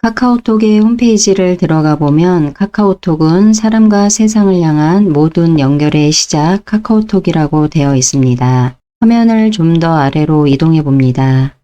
카카오톡의 홈페이지를 들어가 보면 카카오톡은 사람과 세상을 향한 모든 연결의 시작 카카오톡이라고 되어 있습니다. 화면을 좀 더 아래로 이동해 봅니다.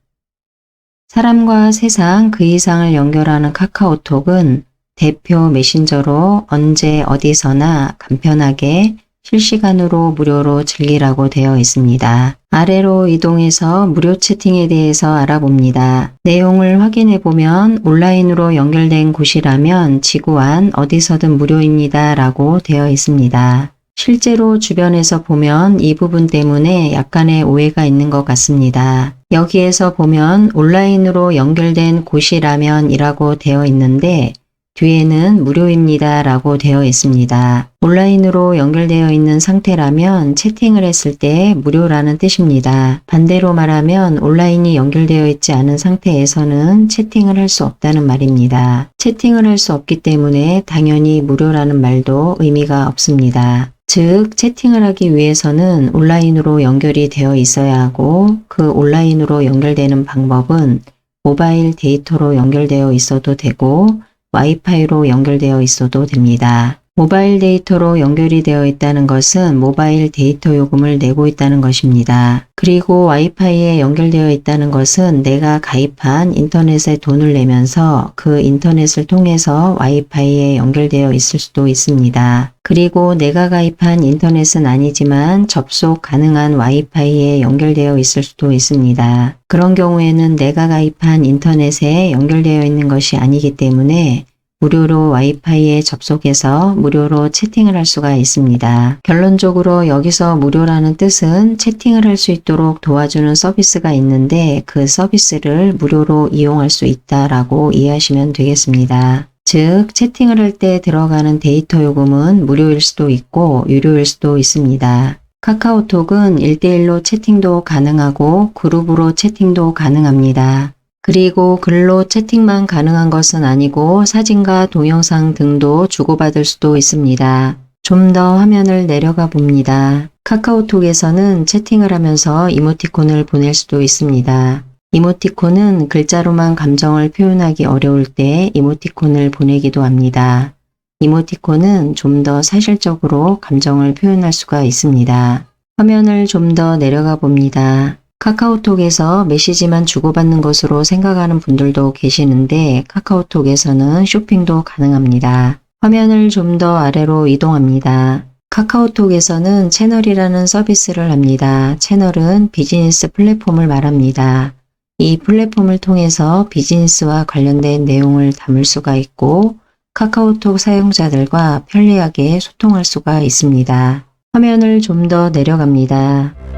사람과 세상 그 이상을 연결하는 카카오톡은 대표 메신저로 언제 어디서나 간편하게 실시간으로 무료로 즐기라고 되어 있습니다. 아래로 이동해서 무료 채팅에 대해서 알아봅니다. 내용을 확인해 보면 온라인으로 연결된 곳이라면 지구안 어디서든 무료입니다 라고 되어 있습니다. 실제로 주변에서 보면 이 부분 때문에 약간의 오해가 있는 것 같습니다. 여기에서 보면 온라인으로 연결된 곳이라면 이라고 되어 있는데 뒤에는 무료입니다 라고 되어 있습니다. 온라인으로 연결되어 있는 상태라면 채팅을 했을 때 무료라는 뜻입니다. 반대로 말하면 온라인이 연결되어 있지 않은 상태에서는 채팅을 할 수 없다는 말입니다. 채팅을 할 수 없기 때문에 당연히 무료라는 말도 의미가 없습니다. 즉, 채팅을 하기 위해서는 온라인으로 연결이 되어 있어야 하고 그 온라인으로 연결되는 방법은 모바일 데이터로 연결되어 있어도 되고 와이파이로 연결되어 있어도 됩니다. 모바일 데이터로 연결이 되어 있다는 것은 모바일 데이터 요금을 내고 있다는 것입니다. 그리고 와이파이에 연결되어 있다는 것은 내가 가입한 인터넷에 돈을 내면서 그 인터넷을 통해서 와이파이에 연결되어 있을 수도 있습니다. 그리고 내가 가입한 인터넷은 아니지만 접속 가능한 와이파이에 연결되어 있을 수도 있습니다. 그런 경우에는 내가 가입한 인터넷에 연결되어 있는 것이 아니기 때문에 무료로 와이파이에 접속해서 무료로 채팅을 할 수가 있습니다. 결론적으로 여기서 무료라는 뜻은 채팅을 할 수 있도록 도와주는 서비스가 있는데 그 서비스를 무료로 이용할 수 있다라고 이해하시면 되겠습니다. 즉, 채팅을 할 때 들어가는 데이터 요금은 무료일 수도 있고 유료일 수도 있습니다. 카카오톡은 1대1로 채팅도 가능하고 그룹으로 채팅도 가능합니다. 그리고 글로 채팅만 가능한 것은 아니고 사진과 동영상 등도 주고받을 수도 있습니다. 좀 더 화면을 내려가 봅니다. 카카오톡에서는 채팅을 하면서 이모티콘을 보낼 수도 있습니다. 이모티콘은 글자로만 감정을 표현하기 어려울 때 이모티콘을 보내기도 합니다. 이모티콘은 좀 더 사실적으로 감정을 표현할 수가 있습니다. 화면을 좀 더 내려가 봅니다. 카카오톡에서 메시지만 주고받는 것으로 생각하는 분들도 계시는데 카카오톡에서는 쇼핑도 가능합니다. 화면을 좀 더 아래로 이동합니다. 카카오톡에서는 채널이라는 서비스를 합니다. 채널은 비즈니스 플랫폼을 말합니다. 이 플랫폼을 통해서 비즈니스와 관련된 내용을 담을 수가 있고 카카오톡 사용자들과 편리하게 소통할 수가 있습니다. 화면을 좀 더 내려갑니다.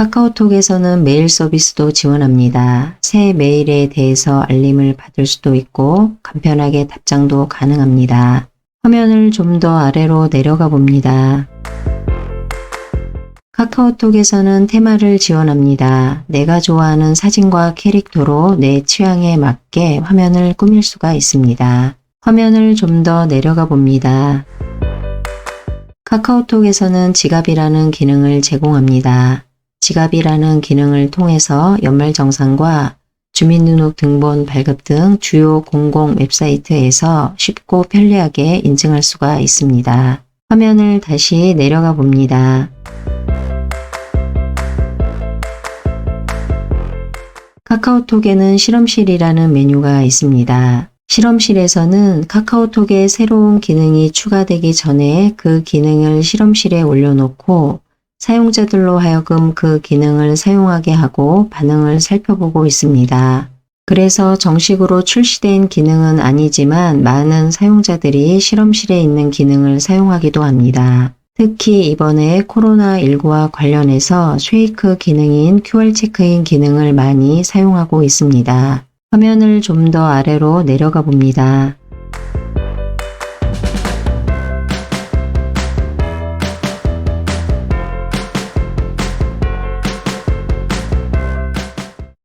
카카오톡에서는 메일 서비스도 지원합니다. 새 메일에 대해서 알림을 받을 수도 있고 간편하게 답장도 가능합니다. 화면을 좀 더 아래로 내려가 봅니다. 카카오톡에서는 테마를 지원합니다. 내가 좋아하는 사진과 캐릭터로 내 취향에 맞게 화면을 꾸밀 수가 있습니다. 화면을 좀 더 내려가 봅니다. 카카오톡에서는 지갑이라는 기능을 제공합니다. 지갑이라는 기능을 통해서 연말정산과 주민등록 등본 발급 등 주요 공공 웹사이트에서 쉽고 편리하게 인증할 수가 있습니다. 화면을 다시 내려가 봅니다. 카카오톡에는 실험실이라는 메뉴가 있습니다. 실험실에서는 카카오톡에 새로운 기능이 추가되기 전에 그 기능을 실험실에 올려놓고 사용자들로 하여금 그 기능을 사용하게 하고 반응을 살펴보고 있습니다. 그래서 정식으로 출시된 기능은 아니지만 많은 사용자들이 실험실에 있는 기능을 사용하기도 합니다. 특히 이번에 코로나19와 관련해서 쉐이크 기능인 QR 체크인 기능을 많이 사용하고 있습니다. 화면을 좀 더 아래로 내려가 봅니다.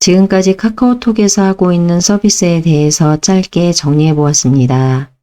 지금까지 카카오톡에서 하고 있는 서비스에 대해서 짧게 정리해 보았습니다.